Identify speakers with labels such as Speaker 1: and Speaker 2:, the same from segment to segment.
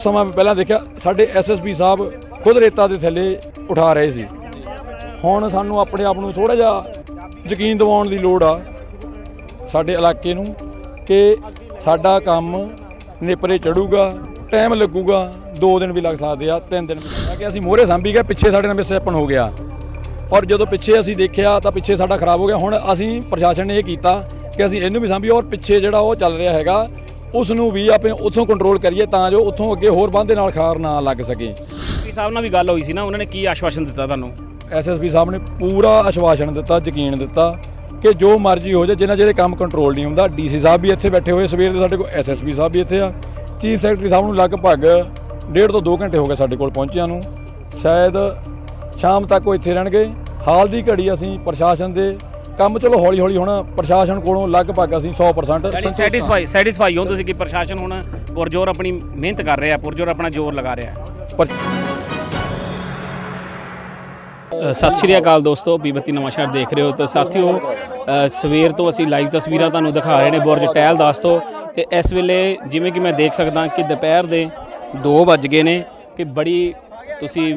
Speaker 1: ਸਮਾਂ ਪਹਿਲਾਂ ਦੇਖਿਆ, ਸਾਡੇ ਐਸਐਸਪੀ ਸਾਹਿਬ ਖੁਦ ਰੇਤਾ ਦੇ ਥੱਲੇ ਉਠਾ ਰਹੇ ਸੀ। ਹੁਣ ਸਾਨੂੰ ਆਪਣੇ ਆਪ ਨੂੰ ਥੋੜਾ ਜਿਹਾ ਯਕੀਨ ਦਿਵਾਉਣ ਦੀ ਲੋੜ ਆ ਸਾਡੇ ਇਲਾਕੇ ਨੂੰ ਕਿ ਸਾਡਾ ਕੰਮ ਨੇਪਰੇ ਚੜੂਗਾ, ਟਾਈਮ ਲੱਗੂਗਾ 2 ਦਿਨ ਵੀ ਲੱਗ ਸਕਦੇ ਆ 3 ਦਿਨ ਵੀ ਲੱਗ ਕਿ ਅਸੀਂ ਮੋਹਰੇ ਸਾਂਭੀ ਗਏ, ਪਿੱਛੇ ਸਾਡੇ ਨਾਲ ਮਿਸਹੈਪਨ ਹੋ ਗਿਆ। ਔਰ ਜਦੋਂ ਪਿੱਛੇ ਅਸੀਂ ਦੇਖਿਆ ਤਾਂ ਪਿੱਛੇ ਸਾਡਾ ਖਰਾਬ ਹੋ ਗਿਆ। ਹੁਣ ਅਸੀਂ ਪ੍ਰਸ਼ਾਸਨ ਨੇ ਇਹ ਕੀਤਾ ਕਿ ਅਸੀਂ ਇਹਨੂੰ ਵੀ ਸਾਂਭੀਏ ਔਰ ਪਿੱਛੇ ਜਿਹੜਾ ਉਹ ਚੱਲ ਰਿਹਾ ਹੈਗਾ ਉਸ ਨੂੰ ਵੀ ਆਪਣੇ ਉੱਥੋਂ ਕੰਟਰੋਲ ਕਰੀਏ ਤਾਂ ਜੋ ਉੱਥੋਂ ਅੱਗੇ ਹੋਰ ਬੰਦੇ ਨਾਲ ਖਾਰ ਨਾ ਲੱਗ ਸਕੇ।
Speaker 2: ਐਸਪੀ ਸਾਹਿਬ ਨਾਲ ਵੀ ਗੱਲ ਹੋਈ ਸੀ ਨਾ ਉਹਨਾਂ ਨੇ ਕੀ ਆਸ਼ਵਾਸਨ ਦਿੱਤਾ ਤੁਹਾਨੂੰ?
Speaker 1: ਐਸਐਸਪੀ ਸਾਹਿਬ ਨੇ ਪੂਰਾ ਆਸ਼ਵਾਸਨ ਦਿੱਤਾ ਯਕੀਨ ਦਿੱਤਾ ਕਿ ਜੋ ਮਰਜ਼ੀ ਹੋ ਜਾਏ ਜਿੰਨਾ ਜਿਹੜੇ ਕੰਮ ਕੰਟਰੋਲ ਨਹੀਂ ਹੁੰਦਾ ਡੀਸੀ ਸਾਹਿਬ ਵੀ ਇੱਥੇ ਬੈਠੇ ਹੋਏ ਸਵੇਰ ਦੇ ਸਾਡੇ ਕੋਲ ਐਸਐਸਪੀ ਸਾਹਿਬ ਵੀ ਇੱਥੇ ਆ। ਚੀਫ ਸੈਕਟਰੀ ਸਾਹਿਬ ਨੂੰ ਲਗਭਗ ਡੇਢ ਤੋਂ 2 ਘੰਟੇ ਹੋ ਗਏ ਸਾਡੇ ਕੋਲ ਪਹੁੰਚਿਆਂ ਨੂੰ। ਸ਼ਾਇਦ ਸ਼ਾਮ ਤੱਕ ਉਹ ਇੱਥੇ ਰਹਿਣਗੇ। ਹਾਲ ਦੀ ਘੜੀ ਅਸੀਂ ਪ੍ਰਸ਼ਾਸਨ ਦੇ ਕੰਮ ਚਲੋ ਹੌਲੀ ਹੌਲੀ ਹੁਣ ਪ੍ਰਸ਼ਾਸਨ ਕੋਲੋਂ ਲਗਭਗ ਅਸੀਂ 100%
Speaker 2: ਯਾਨੀ
Speaker 1: ਸੰਤੁਸ਼ਟ ਹਾਂ।
Speaker 2: ਸੈਟੀਸਫਾਈ ਸੈਟੀਸਫਾਈ ਹੋ ਤੁਸੀਂ ਕਿ ਪ੍ਰਸ਼ਾਸਨ ਹੁਣ ਪੁਰਜੋਰ ਆਪਣੀ ਮਿਹਨਤ ਕਰ ਰਿਹਾ ਪੁਰਜੋਰ ਆਪਣਾ ਜ਼ੋਰ ਲਗਾ ਰਿਹਾ
Speaker 1: ਪਰ
Speaker 2: ਅ, ਸਤਿ ਸ਼੍ਰੀ ਅਕਾਲ ਦੋਸਤੋ ਬੀਬਤੀ ਨਵਾਂ ਸ਼ਹਿਰ ਦੇਖ ਰਹੇ ਹੋ ਤਾਂ ਸਾਥੀਓ ਅ, ਸਵੇਰ ਤੋਂ ਅਸੀਂ ਲਾਈਵ ਤਸਵੀਰਾਂ ਤੁਹਾਨੂੰ ਦਿਖਾ ਰਹੇ ਨੇ ਬੁਰਜ ਟਹਿਲ ਦਾਸ ਤੋਂ ਤੇ ਇਸ ਵੇਲੇ ਜਿਵੇਂ ਕਿ ਮੈਂ ਦੇਖ ਸਕਦਾ ਕਿ ਦੁਪਹਿਰ ਦੇ 2 ਵੱਜ ਗਏ ਨੇ ਕਿ ਬੜੀ ਤੁਸੀਂ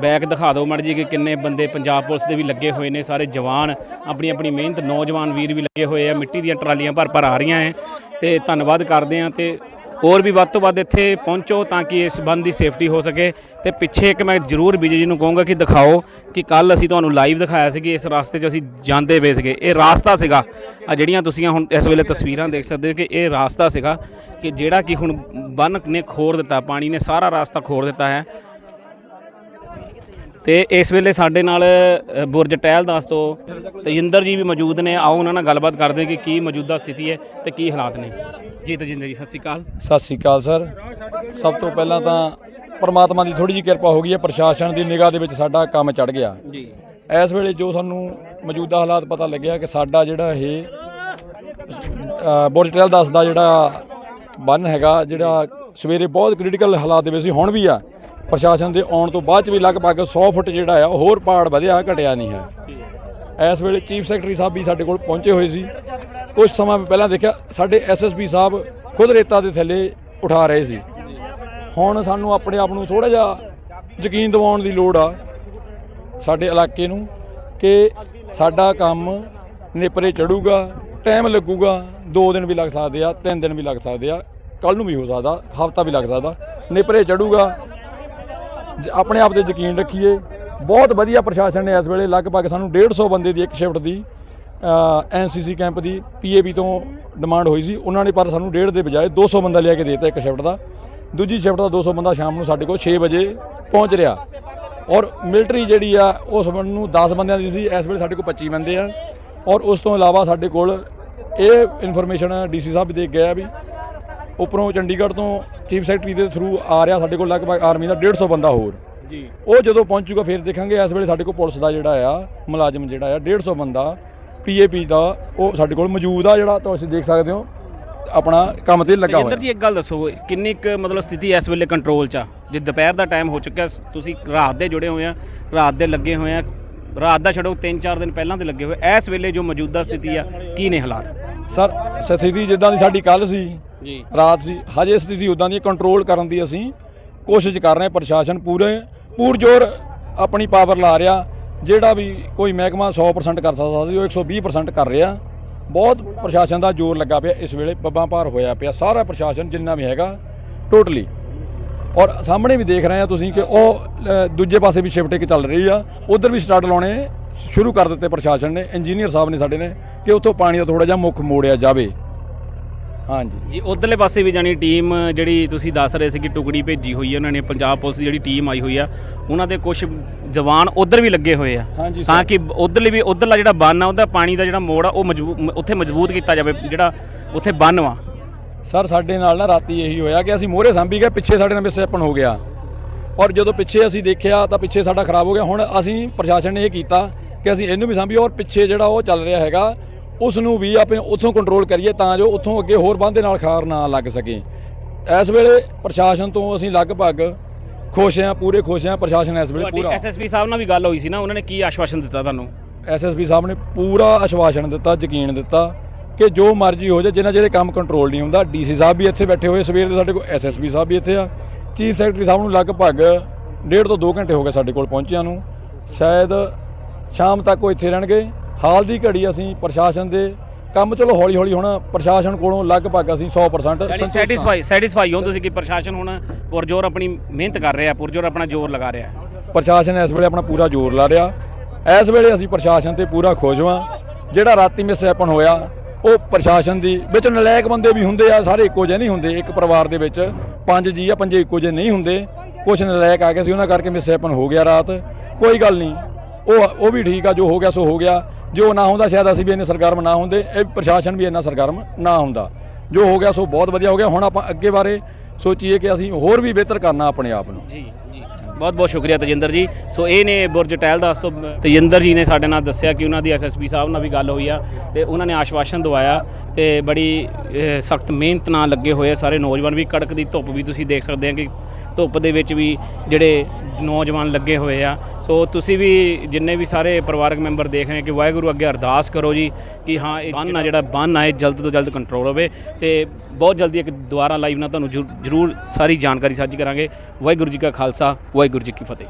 Speaker 2: ਬੈਕ ਦਿਖਾ ਦਿਓ ਮੜ ਜੀ ਕਿ ਕਿੰਨੇ ਬੰਦੇ ਪੰਜਾਬ ਪੁਲਿਸ ਦੇ ਵੀ ਲੱਗੇ ਹੋਏ ਨੇ, ਸਾਰੇ ਜਵਾਨ, ਆਪਣੀ ਆਪਣੀ ਮਿਹਨਤ, ਨੌਜਵਾਨ ਵੀਰ ਵੀ ਲੱਗੇ ਹੋਏ ਆ, ਮਿੱਟੀ ਦੀਆਂ ਟਰਾਲੀਆਂ ਭਰ ਭਰ ਆ ਰਹੀਆਂ ਹੈ ਤੇ ਧੰਨਵਾਦ ਕਰਦੇ ਆ ਤੇ ਹੋਰ ਵੀ ਵੱਧ ਤੋਂ ਵੱਧ ਇੱਥੇ ਪਹੁੰਚੋ ਤਾਂ ਕਿ ਇਸ ਬੰਦ ਦੀ ਸੇਫਟੀ ਹੋ ਸਕੇ। ਤੇ ਪਿੱਛੇ ਇੱਕ ਮੈਂ ਜ਼ਰੂਰ ਵਿਜੇ ਜੀ ਨੂੰ ਕਹੂੰਗਾ ਕਿ ਦਿਖਾਓ ਕਿ ਕੱਲ ਅਸੀਂ ਤੁਹਾਨੂੰ ਲਾਈਵ ਦਿਖਾਇਆ ਸੀ ਕਿ ਇਸ ਰਸਤੇ 'ਚ ਅਸੀਂ ਜਾਂਦੇ ਪਏ ਸੀਗੇ। ਇਹ ਰਾਸਤਾ ਸੀਗਾ ਆ ਜਿਹੜੀਆਂ ਤੁਸੀਂ ਹੁਣ ਇਸ ਵੇਲੇ ਤਸਵੀਰਾਂ ਦੇਖ ਸਕਦੇ ਹੋ ਕਿ ਇਹ ਰਾਸਤਾ ਸੀਗਾ ਕਿ ਜਿਹੜਾ ਕਿ ਹੁਣ ਬੰਨ ਨੇ ਖੋਰ ਦਿੱਤਾ, ਪਾਣੀ ਨੇ ਸਾਰਾ ਰਾਸਤਾ ਖੋਰ ਦਿੱਤਾ ਹੈ। ਤੇ ਇਸ ਵੇਲੇ ਸਾਡੇ ਨਾਲ ਅ, ਬੁਰਜ ਟਹਿਲਦਾਸ ਤੋਂ ਤਜਿੰਦਰ ਜੀ ਵੀ ਮੌਜੂਦ ਨੇ। ਆਓ ਉਹਨਾਂ ਨਾਲ ਗੱਲਬਾਤ ਕਰਦੇ ਹਾਂ ਕਿ ਕੀ ਮੌਜੂਦਾ ਸਥਿਤੀ ਹੈ ਤੇ ਕੀ ਹਾਲਾਤ ਨੇ। ਜੀ ਤਜਿੰਦਰ ਜੀ ਸਤਿ ਸ਼੍ਰੀ ਅਕਾਲ।
Speaker 1: ਸਤਿ ਸ੍ਰੀ ਅਕਾਲ ਸਰ। ਸਭ ਤੋਂ ਪਹਿਲਾਂ ਤਾਂ ਪਰਮਾਤਮਾ ਦੀ ਥੋੜੀ ਜਿਹੀ ਕਿਰਪਾ ਹੋ ਗਈ ਹੈ। ਪ੍ਰਸ਼ਾਸਨ ਦੀ ਨਿਗਾਹ ਦੇ ਵਿੱਚ ਸਾਡਾ ਕੰਮ ਚੜ ਗਿਆ।
Speaker 2: ਜੀ।
Speaker 1: ਇਸ ਵੇਲੇ ਜੋ ਸਾਨੂੰ ਮੌਜੂਦਾ ਹਾਲਾਤ ਪਤਾ ਲੱਗਿਆ ਕਿ ਸਾਡਾ ਜਿਹੜਾ ਇਹ ਬੋਰਡ ਟ੍ਰੇਲ ਦੱਸਦਾ ਜਿਹੜਾ ਬੰਨ ਹੈਗਾ ਜਿਹੜਾ ਸਵੇਰੇ ਬਹੁਤ ਕ੍ਰਿਟੀਕਲ ਹਾਲਾਤ ਦੇ ਵਿੱਚ ਸੀ ਹੁਣ ਵੀ ਆ। ਪ੍ਰਸ਼ਾਸਨ ਦੇ ਆਉਣ ਤੋਂ ਬਾਅਦ ਚ ਵੀ ਲਗਭਗ 100 ਫੁੱਟ ਜਿਹੜਾ ਆ, ਉਹ ਹੋਰ ਪਾੜ ਵਧਿਆ, ਘਟਿਆ ਨਹੀਂ ਹੈ। ਇਸ ਵੇਲੇ ਚੀਫ ਸੈਕਟਰੀ ਸਾਹਿਬ ਵੀ ਸਾਡੇ ਕੋਲ ਪਹੁੰਚੇ ਹੋਏ ਸੀ। ਕੁਝ ਸਮਾਂ ਪਹਿਲਾਂ ਦੇਖਿਆ, ਸਾਡੇ ਐਸਐਸਪੀ ਸਾਹਿਬ ਖੁਦ ਰੇਤਾ ਦੇ ਥੱਲੇ ਉਠਾ ਰਹੇ ਸੀ। ਹੁਣ ਸਾਨੂੰ ਆਪਣੇ ਆਪ ਨੂੰ ਥੋੜਾ ਜਿਹਾ ਯਕੀਨ ਦਿਵਾਉਣ ਦੀ ਲੋੜ ਆ, ਸਾਡੇ ਇਲਾਕੇ ਨੂੰ, ਕਿ ਸਾਡਾ ਕੰਮ ਨੇਪਰੇ ਚੜੂਗਾ, ਟਾਈਮ ਲੱਗੂਗਾ 2 ਦਿਨ ਵੀ ਲੱਗ ਸਕਦੇ ਆ 3 ਦਿਨ ਵੀ ਲੱਗ ਸਕਦੇ ਆ ਕੱਲ ਨੂੰ ਵੀ ਹੋ ਸਕਦਾ, ਹਫਤਾ ਵੀ ਲੱਗ ਸਕਦਾ, ਨਿਪਰੇ ਚੜੂਗਾ ਆਪਣੇ ਆਪ ਤੇ ਯਕੀਨ ਰੱਖੀਏ, ਬਹੁਤ ਵਧੀਆ ਪ੍ਰਸ਼ਾਸਨ ਨੇ ਇਸ ਵੇਲੇ ਲਗਭਗ ਸਾਨੂੰ 150 ਬੰਦੇ ਦੀ ਇੱਕ ਸ਼ਿਫਟ ਦੀ ਐਨਸੀਸੀ ਕੈਂਪ ਦੀ ਪੀਏਬੀ ਤੋਂ ਡਿਮਾਂਡ ਹੋਈ ਸੀ। ਉਹਨਾਂ ਨੇ ਪਰ ਸਾਨੂੰ 1.5 ਦੇ ਬਜਾਏ 200 ਬੰਦਾ ਲਿਆ ਕੇ ਦੇ ਦਿੱਤਾ ਇੱਕ ਸ਼ਿਫਟ ਦਾ। ਦੂਜੀ ਸ਼ਿਫਟ ਦਾ 200 ਬੰਦਾ ਸ਼ਾਮ ਨੂੰ ਸਾਡੇ ਕੋਲ 6 ਵਜੇ ਪਹੁੰਚ ਰਿਹਾ। ਔਰ ਮਿਲਟਰੀ ਜਿਹੜੀ ਆ, ਉਸ ਬੰਦ ਨੂੰ 10 ਬੰਦਿਆਂ ਦੀ ਸੀ, ਇਸ ਵੇਲੇ ਸਾਡੇ ਕੋਲ 25 ਬੰਦੇ ਆ। ਔਰ ਉਸ ਤੋਂ ਇਲਾਵਾ ਸਾਡੇ ਕੋਲ ਇਹ ਇਨਫੋਰਮੇਸ਼ਨ ਡੀਸੀ ਸਾਹਿਬ ਦੇ ਗਿਆ ਵੀ, ਉੱਪਰੋਂ ਚੰਡੀਗੜ੍ਹ ਤੋਂ ਚੀਫ ਸੈਕਟਰੀ ਦੇ ਥਰੂ ਆ ਰਿਹਾ ਸਾਡੇ ਕੋਲ ਲਗਭਗ ਆਰਮੀ ਦਾ 150 ਬੰਦਾ ਹੋਰ।
Speaker 2: ਜੀ।
Speaker 1: ਉਹ ਜਦੋਂ ਪਹੁੰਚੂਗਾ ਫਿਰ ਦੇਖਾਂਗੇ ਇਸ ਵੇਲੇ ਸਾਡੇ ਕੋਲ ਪੁਲਿਸ ਦਾ ਜਿਹੜਾ ਆ ਮੁਲਾਜ਼ਮ ਜਿਹੜਾ ਆ 150 ਬੰਦਾ ਪੀਏਪੀ ਦਾ ਉਹ ਸਾਡੇ ਕੋਲ ਮੌਜੂਦ ਆ ਜਿਹੜਾ ਤੁਸੀਂ ਦੇਖ ਸਕਦੇ ਹੋ ਆਪਣਾ ਕੰਮ ਤੇ ਲੱਗਾ ਹੋਇਆ।
Speaker 2: ਜੀ ਇੱਕ ਗੱਲ ਦੱਸੋ ਕਿੰਨੀ ਕੁ ਮਤਲਬ ਸਥਿਤੀ ਇਸ ਵੇਲੇ ਕੰਟਰੋਲ 'ਚ ਆ? ਜੇ ਦੁਪਹਿਰ ਦਾ ਟਾਈਮ ਹੋ ਚੁੱਕਿਆ ਤੁਸੀਂ ਰਾਤ ਦੇ ਜੁੜੇ ਹੋਏ ਆ ਰਾਤ ਦੇ ਲੱਗੇ ਹੋਏ ਆ ਰਾਤ ਦਾ ਛੱਡੋ 3-4 ਦਿਨ ਪਹਿਲਾਂ ਦੇ ਲੱਗੇ ਹੋਏ ਇਸ ਵੇਲੇ ਜੋ ਮੌਜੂਦਾ ਸਥਿਤੀ ਆ ਕੀ ਨੇ ਹਾਲਾਤ?
Speaker 1: ਸਰ ਸਥਿਤੀ ਜਿੱਦਾਂ ਦੀ ਸਾਡੀ ਕੱਲ ਸੀ
Speaker 2: ਜੀ।
Speaker 1: ਰਾਤ ਸੀ ਹਜੇ ਸਥਿਤੀ ਉਦਾਂ ਦੀ ਕੰਟਰੋਲ ਕਰਨ ਦੀ ਅਸੀਂ ਕੋਸ਼ਿਸ਼ ਕਰ ਰਹੇ ਹਾਂ, ਪ੍ਰਸ਼ਾਸਨ ਪੂਰੇ ਪੂਰਜੋਰ ਆਪਣੀ ਪਾਵਰ ਲਾ ਰਿਹਾ। ਜਿਹੜਾ ਵੀ ਕੋਈ ਮਹਿਕਮਾ 100% ਕਰ ਸਕਦਾ ਸੀ, ਉਹ 120% ਕਰ ਰਿਹਾ। ਬਹੁਤ ਪ੍ਰਸ਼ਾਸਨ ਦਾ ਜ਼ੋਰ ਲੱਗਾ ਪਿਆ। ਇਸ ਵੇਲੇ ਪੱਬਾਂ ਭਾਰ ਹੋਇਆ ਪਿਆ। ਸਾਰਾ ਪ੍ਰਸ਼ਾਸਨ ਜਿੰਨਾ ਵੀ ਹੈਗਾ ਟੋਟਲੀ ਔਰ ਸਾਹਮਣੇ ਵੀ ਦੇਖ ਰਹੇ ਆ ਤੁਸੀਂ ਕਿ ਉਹ ਦੂਜੇ ਪਾਸੇ ਵੀ ਸ਼ਿਫਟ ਇੱਕ ਚੱਲ ਰਹੀ ਆ। ਉਧਰ ਵੀ ਸਟਾਰਟ ਲਾਉਣੇ ਸ਼ੁਰੂ ਕਰ ਦਿੱਤੇ ਪ੍ਰਸ਼ਾਸਨ ਨੇ। ਇੰਜੀਨੀਅਰ ਸਾਹਿਬ ਨੇ ਸਾਡੇ ਨੇ ਕਿ ਉੱਥੋਂ ਪਾਣੀ ਦਾ ਥੋੜਾ ਜਿਹਾ ਮੁੱਖ ਮੋੜਿਆ ਜਾਵੇ। ਹਾਂਜੀ।
Speaker 2: ਜੀ ਉਧਰਲੇ ਪਾਸੇ ਵੀ ਜਾਨੀ ਟੀਮ ਜਿਹੜੀ ਤੁਸੀਂ ਦੱਸ ਰਹੇ ਸੀ ਕਿ ਟੁਕੜੀ ਭੇਜੀ ਹੋਈ ਹੈ ਉਹਨਾਂ ਨੇ ਪੰਜਾਬ ਪੁਲਿਸ ਦੀ ਜਿਹੜੀ ਟੀਮ ਆਈ ਹੋਈ ਆ ਉਹਨਾਂ ਦੇ ਕੁਝ ਜਵਾਨ ਉਧਰ ਵੀ ਲੱਗੇ ਹੋਏ ਆ।
Speaker 1: ਹਾਂਜੀ
Speaker 2: ਤਾਂ ਕਿ ਉਧਰਲੀ ਵੀ ਉਧਰਲਾ ਜਿਹੜਾ ਬੰਨ ਆ ਉਹਦਾ ਪਾਣੀ ਦਾ ਜਿਹੜਾ ਮੋੜ ਆ ਉਹ ਮਜ਼ਬੂਤ ਉੱਥੇ ਮਜ਼ਬੂਤ ਕੀਤਾ ਜਾਵੇ ਜਿਹੜਾ ਉੱਥੇ ਬੰਨ ਵਾ।
Speaker 1: ਸਰ ਸਾਡੇ ਨਾਲ ਨਾ ਰਾਤੀ ਇਹੀ ਹੋਇਆ ਕਿ ਅਸੀਂ ਮੋਹਰੇ ਸਾਂਭੀ ਗਏ ਪਿੱਛੇ ਸਾਡੇ ਨਾਲ ਮਿਸਹੈਪਨ ਹੋ ਗਿਆ। ਔਰ ਜਦੋਂ ਪਿੱਛੇ ਅਸੀਂ ਦੇਖਿਆ ਤਾਂ ਪਿੱਛੇ ਸਾਡਾ ਖਰਾਬ ਹੋ ਗਿਆ। ਹੁਣ ਅਸੀਂ ਪ੍ਰਸ਼ਾਸਨ ਨੇ ਇਹ ਕੀਤਾ ਕਿ ਅਸੀਂ ਇਹਨੂੰ ਵੀ ਸਾਂਭੀਏ ਔਰ ਪਿੱਛੇ ਜਿਹੜਾ ਉਹ ਚੱਲ ਰਿਹਾ ਹੈਗਾ ਉਸ ਨੂੰ ਵੀ ਆਪਣੇ ਉੱਥੋਂ ਕੰਟਰੋਲ ਕਰੀਏ ਤਾਂ ਜੋ ਉੱਥੋਂ ਅੱਗੇ ਹੋਰ ਬੰਦੇ ਨਾਲ ਖਾਰ ਨਾ ਲੱਗ ਸਕੇ। ਇਸ ਵੇਲੇ ਪ੍ਰਸ਼ਾਸਨ ਤੋਂ ਅਸੀਂ ਲਗਭਗ ਖੁਸ਼ ਹਾਂ ਪੂਰੇ ਖੁਸ਼ ਹਾਂ ਪ੍ਰਸ਼ਾਸਨ ਇਸ ਵੇਲੇ ਪੂਰਾ।
Speaker 2: ਐਸਐਸਪੀ ਸਾਹਿਬ ਨਾਲ ਵੀ ਗੱਲ ਹੋਈ ਸੀ ਨਾ ਉਹਨਾਂ ਨੇ ਕੀ ਆਸ਼ਵਾਸਨ ਦਿੱਤਾ ਤੁਹਾਨੂੰ?
Speaker 1: ਐਸਐਸਪੀ ਸਾਹਿਬ ਨੇ ਪੂਰਾ ਆਸ਼ਵਾਸਨ ਦਿੱਤਾ ਯਕੀਨ ਦਿੱਤਾ ਕਿ ਜੋ ਮਰਜ਼ੀ ਹੋ ਜਾਏ ਜਿੰਨਾ ਜਿਹੜੇ ਕੰਮ ਕੰਟਰੋਲ ਨਹੀਂ ਹੁੰਦਾ ਡੀਸੀ ਸਾਹਿਬ ਵੀ ਇੱਥੇ ਬੈਠੇ ਹੋਏ ਸਵੇਰ ਦੇ ਸਾਡੇ ਕੋਲ ਐਸਐਸਪੀ ਸਾਹਿਬ ਵੀ ਇੱਥੇ ਆ। ਚੀਫ ਸੈਕਟਰੀ ਸਾਹਿਬ ਨੂੰ ਲਗਭਗ ਡੇਢ ਤੋਂ 2 ਘੰਟੇ ਹੋ ਗਏ ਸਾਡੇ ਕੋਲ ਪਹੁੰਚਿਆਂ ਨੂੰ। ਸ਼ਾਇਦ ਸ਼ਾਮ ਤੱਕ ਉਹ ਇੱਥੇ ਰਹਿਣਗੇ। ਹਾਲ ਦੀ ਘੜੀ ਅਸੀਂ ਪ੍ਰਸ਼ਾਸਨ ਦੇ ਕੰਮ ਚਲੋ ਹੌਲੀ ਹੌਲੀ ਹੁਣ ਪ੍ਰਸ਼ਾਸਨ ਕੋਲੋਂ ਲਗਭਗ ਅਸੀਂ 100%
Speaker 2: ਯਾਨੀ
Speaker 1: ਸੰਤੁਸ਼ਟ ਹਾਂ।
Speaker 2: ਸੈਟੀਸਫਾਈ ਸੈਟੀਸਫਾਈ ਹੋ ਤੁਸੀਂ ਕਿ ਪ੍ਰਸ਼ਾਸਨ ਹੁਣ ਪੁਰਜੋਰ ਆਪਣੀ ਮਿਹਨਤ ਕਰ ਰਿਹਾ ਪੁਰਜੋਰ ਆਪਣਾ ਜ਼ੋਰ ਲਗਾ ਰਿਹਾ।
Speaker 1: ਪ੍ਰਸ਼ਾਸਨ ਇਸ ਵੇਲੇ ਆਪਣਾ ਪੂਰਾ ਜ਼ੋਰ ਲਾ ਰਿਹਾ। ਇਸ ਵੇਲੇ ਅਸੀਂ ਪ੍ਰਸ਼ਾਸਨ ਤੇ ਪੂਰਾ ਖੁਸ਼ ਹਾਂ। ਜਿਹੜਾ ਰਾਤੀ ਮਿਸਹੈਪਨ ਹੋਇਆ ਉਹ ਪ੍ਰਸ਼ਾਸਨ ਦੀ ਵਿੱਚ ਨਲਾਇਕ ਬੰਦੇ ਵੀ ਹੁੰਦੇ ਆ ਸਾਰੇ ਇੱਕੋ ਜਿਹੇ ਨਹੀਂ ਹੁੰਦੇ। ਇੱਕ ਪਰਿਵਾਰ ਦੇ ਵਿੱਚ ਪੰਜ ਜੀ ਆ ਪੰਜੇ ਇੱਕੋ ਜਿਹੇ ਨਹੀਂ ਹੁੰਦੇ। ਕੁਝ ਨਲਾਇਕ ਆ ਗਏ ਸੀ ਉਹਨਾਂ ਕਰਕੇ ਮਿਸਹੈਪਨ ਹੋ ਗਿਆ ਰਾਤ। ਕੋਈ ਗੱਲ ਨਹੀਂ। ਉਹ ਉਹ ਵੀ ਠੀਕ ਆ ਜੋ ਹੋ ਗਿਆ ਸੋ ਹੋ ਗਿਆ। ਜੋ ਨਾ ਹੁੰਦਾ, ਸ਼ਾਇਦ ਅਸੀਂ ਵੀ ਇੰਨੇ ਸਰਗਰਮ ਨਾ ਹੁੰਦੇ, ਇਹ ਪ੍ਰਸ਼ਾਸਨ ਵੀ ਇੰਨਾ ਸਰਗਰਮ ਨਾ ਹੁੰਦਾ। ਜੋ ਹੋ ਗਿਆ, ਸੋ ਬਹੁਤ ਵਧੀਆ ਹੋ ਗਿਆ। ਹੁਣ ਆਪਾਂ ਅੱਗੇ ਬਾਰੇ ਸੋਚੀਏ ਕਿ ਅਸੀਂ ਹੋਰ ਵੀ ਬਿਹਤਰ ਕਰਨਾ ਆਪਣੇ ਆਪ ਨੂੰ।
Speaker 2: ਜੀ ਬਹੁਤ ਬਹੁਤ ਸ਼ੁਕਰੀਆ ਤਜਿੰਦਰ ਜੀ। ਸੋ ਇਹ ਨੇ ਬੁਰਜ ਟਹਿਲ ਦਾਸ ਤੋਂ ਤਜਿੰਦਰ ਜੀ ਨੇ ਸਾਡੇ ਨਾਲ ਦੱਸਿਆ ਕਿ ਉਹਨਾਂ ਦੀ ਐਸਐਸਪੀ ਸਾਹਿਬ ਨਾਲ ਵੀ ਗੱਲ ਹੋਈ ਆ ਤੇ ਉਹਨਾਂ ਨੇ ਆਸ਼ਵਾਸਨ ਦਵਾਇਆ ਤੇ ਬੜੀ ਸਖਤ ਮਿਹਨਤ ਨਾਲ ਲੱਗੇ ਹੋਏ ਆ ਸਾਰੇ ਨੌਜਵਾਨ। ਵੀ ਕੜਕ ਦੀ ਧੁੱਪ ਵੀ ਤੁਸੀਂ ਦੇਖ ਸਕਦੇ ਆ ਕਿ ਧੁੱਪ ਦੇ ਵਿੱਚ ਵੀ ਜਿਹੜੇ ਨੌਜਵਾਨ ਲੱਗੇ ਹੋਏ ਆ। ਸੋ ਤੁਸੀਂ ਵੀ ਜਿੰਨੇ ਵੀ ਸਾਰੇ ਪਰਿਵਾਰਕ ਮੈਂਬਰ ਦੇਖ ਰਹੇ ਕਿ ਵਾਹਿਗੁਰੂ ਅੱਗੇ ਅਰਦਾਸ ਕਰੋ ਜੀ ਕਿ ਹਾਂ, ਇਹ ਬੰਨ ਆ, ਜਿਹੜਾ ਬੰਨ ਆ, ਇਹ ਜਲਦ ਤੋਂ ਜਲਦ ਕੰਟਰੋਲ ਹੋਵੇ ਤੇ ਬਹੁਤ ਜਲਦੀ ਇੱਕ ਦੁਬਾਰਾ ਲਾਈਵ ਨਾਲ ਤੁਹਾਨੂੰ ਜ਼ਰੂ- ਜ਼ਰੂਰ ਸਾਰੀ ਜਾਣਕਾਰੀ ਸਾਂਝੀ ਕਰਾਂਗੇ। ਵਾਹਿਗੁਰੂ ਜੀ ਕਾ ਖਾਲਸਾ, ਵਾਹਿਗੁਰੂ ਜੀ ਕੀ ਫਤਿਹ।